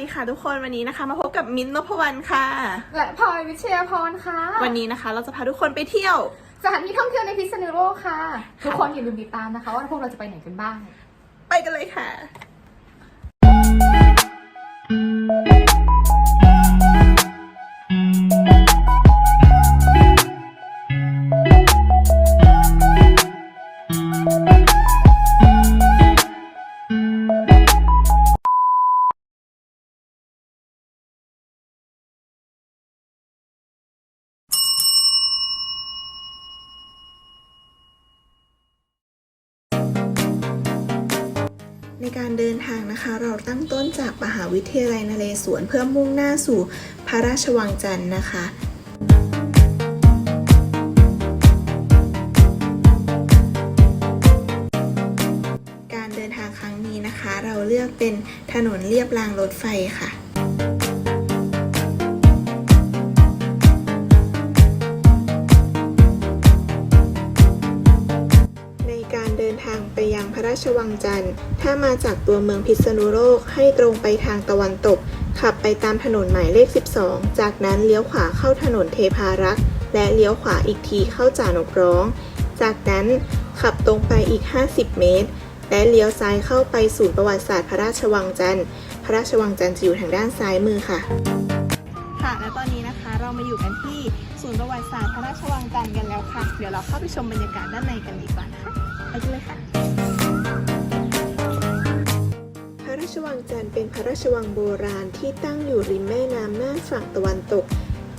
ดีค่ะทุกคนวันนี้นะคะมาพบกับมิ้นท์นพวรรณค่ะ และพลอยวิเชียพรค่ะ วันนี้นะคะ เราจะพาทุกคนไปเที่ยวสถานที่ท่องเที่ยวในพิษณุโลกค่ะ ทุกคนอย่าลืมติดตามนะคะ ว่าพวกเราจะไปไหนกันบ้าง ไปกันเลยค่ะ การเดินทางนะคะ เราตั้งต้นจากมหาวิทยาลัยนเรศวรเพื่อมุ่งหน้าสู่พระราชวังจันทร์นะคะการเดินทางครั้งนี้นะคะ เราเลือกเป็นถนนเรียบรางรถไฟค่ะ ระราชวังจันทร์ ถ้ามาจากตัวเมืองพิษณุโลกให้ตรงไปทางตะวันตก ขับไปตามถนนหมายเลข 12 จากนั้นเลี้ยวขวาเข้าถนนเทพารักษ์ และเลี้ยวขวาอีกทีเข้าจ่านกร้อง จากนั้นขับตรงไปอีก 50 เมตร และเลี้ยวซ้ายเข้าไปศูนย์ประวัติศาสตร์พระราชวังจันทร์ พระราชวังจันทร์จะอยู่ทางด้านซ้ายมือค่ะ ค่ะ และตอนนี้นะคะเรามาอยู่กันที่ศูนย์ประวัติศาสตร์พระราชวังจันทร์กันแล้วค่ะ เดี๋ยวเราเข้าไปชมบรรยากาศด้านในกัน เป็นพระราชวังโบราณที่ตั้งอยู่ริมแม่น้ำน่านฝั่งตะวันตก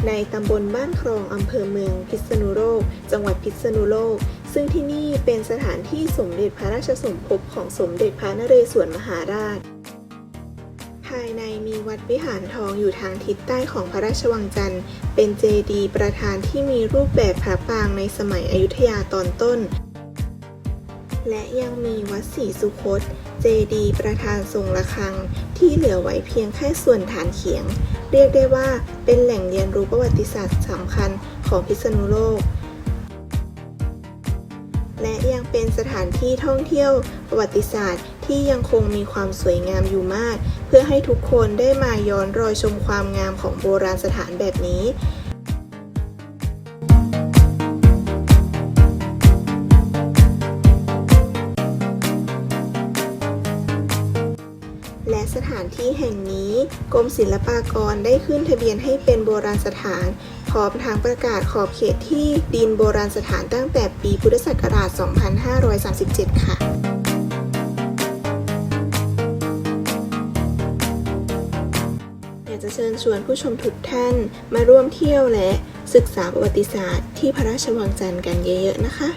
ในตำบลบ้านครองอำเภอเมืองพิษณุโลก จังหวัดพิษณุโลก ซึ่งที่นี่เป็นสถานที่สมเด็จพระราชสมภพของสมเด็จพระนเรศวรมหาราช ภายในมีวัดวิหารทองอยู่ทางทิศใต้ของพระราชวังจันทร์ เป็นเจดีย์ประธานที่มีรูปแบบพระปรางในสมัยอยุธยาตอนต้นและยังมีวัดศรีสุคต เจดีย์ประธานทรงระฆัง ที่เหลือไว้เพียงแค่ส่วนฐานเขียง เรียกได้ว่าเป็นแหล่งเรียนรู้ประวัติศาสตร์สำคัญของพิษณุโลก และยังเป็นสถานที่ท่องเที่ยวประวัติศาสตร์ที่ยังคงมีความสวยงามอยู่มาก เพื่อให้ทุกคนได้มาย้อนรอยชมความงามของโบราณสถานแบบนี้ ถานที่แห่งนี้ กรมศิลปากรได้ขึ้นทะเบียนให้เป็นโบราณสถานพร้อมทางประกาศขอบเขตที่ดินโบราณสถานตั้งแต่ปีพุทธศักราช 2537 ค่ะอยากจะเชิญชวนผู้ชมทุกท่านมาร่วมเที่ยวและศึกษาประวัติศาสตร์ที่พระราชวังจันทร์กันเยอะๆนะคะ